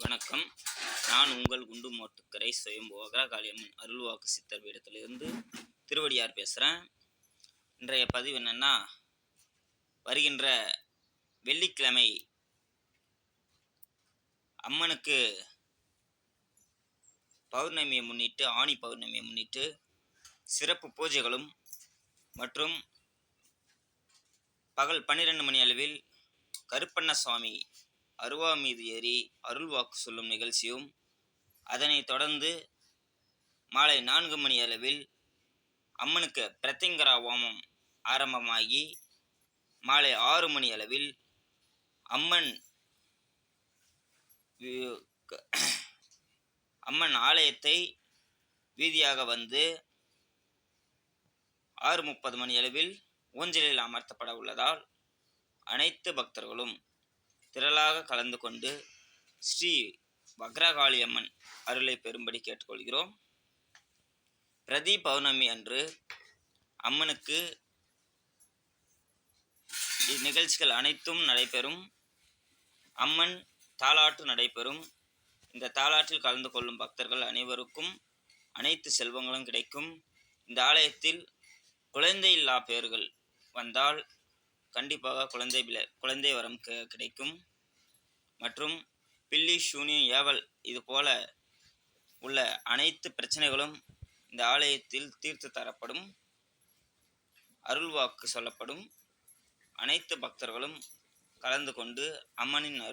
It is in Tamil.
வணக்கம். நான் உங்கள் குண்டு மோட்டுக்கரை சுயம்போகரா காளியம்மன் அருள்வாக்கு சித்தர் பீடத்திலிருந்து திருவடியார் பேசுகிறேன் இன்றைய பதிவு என்னென்னா வருகின்ற வெள்ளிக்கிழமை அம்மனுக்கு பௌர்ணமியை முன்னிட்டு ஆணி பௌர்ணமியை முன்னிட்டு சிறப்பு பூஜைகளும் மற்றும் பகல் பன்னிரெண்டு மணி அளவில் கருப்பண்ண சுவாமி அருவா மீது ஏறி அருள் வாக்கு சொல்லும் நிகழ்ச்சியும் அதனைத் தொடர்ந்து மாலை நான்கு மணி அளவில் அம்மனுக்கு பிரத்திங்கரா ஹோமம் ஆரம்பமாகி மாலை ஆறு மணி அளவில் அம்மன் அம்மன் ஆலயத்தை வீதியாக வந்து ஆறு முப்பது மணி அளவில் ஊஞ்சலில் அமர்த்தப்பட உள்ளதால் அனைத்து பக்தர்களும் திரளாக கலந்து கொண்டு ஸ்ரீ வக்ரகாளியம்மன் அருளை பெறும்படி கேட்டுக்கொள்கிறோம். பிரதி பௌர்ணமி அன்று அம்மனுக்கு இந்நிகழ்ச்சிகள் அனைத்தும் நடைபெறும். அம்மன் தாலாட்டு நடைபெறும். இந்த தாலாட்டில் கலந்து கொள்ளும் பக்தர்கள் அனைவருக்கும் அனைத்து செல்வங்களும் கிடைக்கும். இந்த ஆலயத்தில் குழந்தை இல்லா பேர்கள் வந்தால் கண்டிப்பாக குழந்தை பில- குழந்தை வரம் க கிடைக்கும். மற்றும் பில்லி சூனியம் ஏவல் இது போல உள்ள அனைத்து பிரச்சனைகளும் இந்த ஆலயத்தில் தீர்த்து தரப்படும். அருள்வாக்கு சொல்லப்படும். அனைத்து பக்தர்களும் கலந்து கொண்டு அம்மனின் அருள்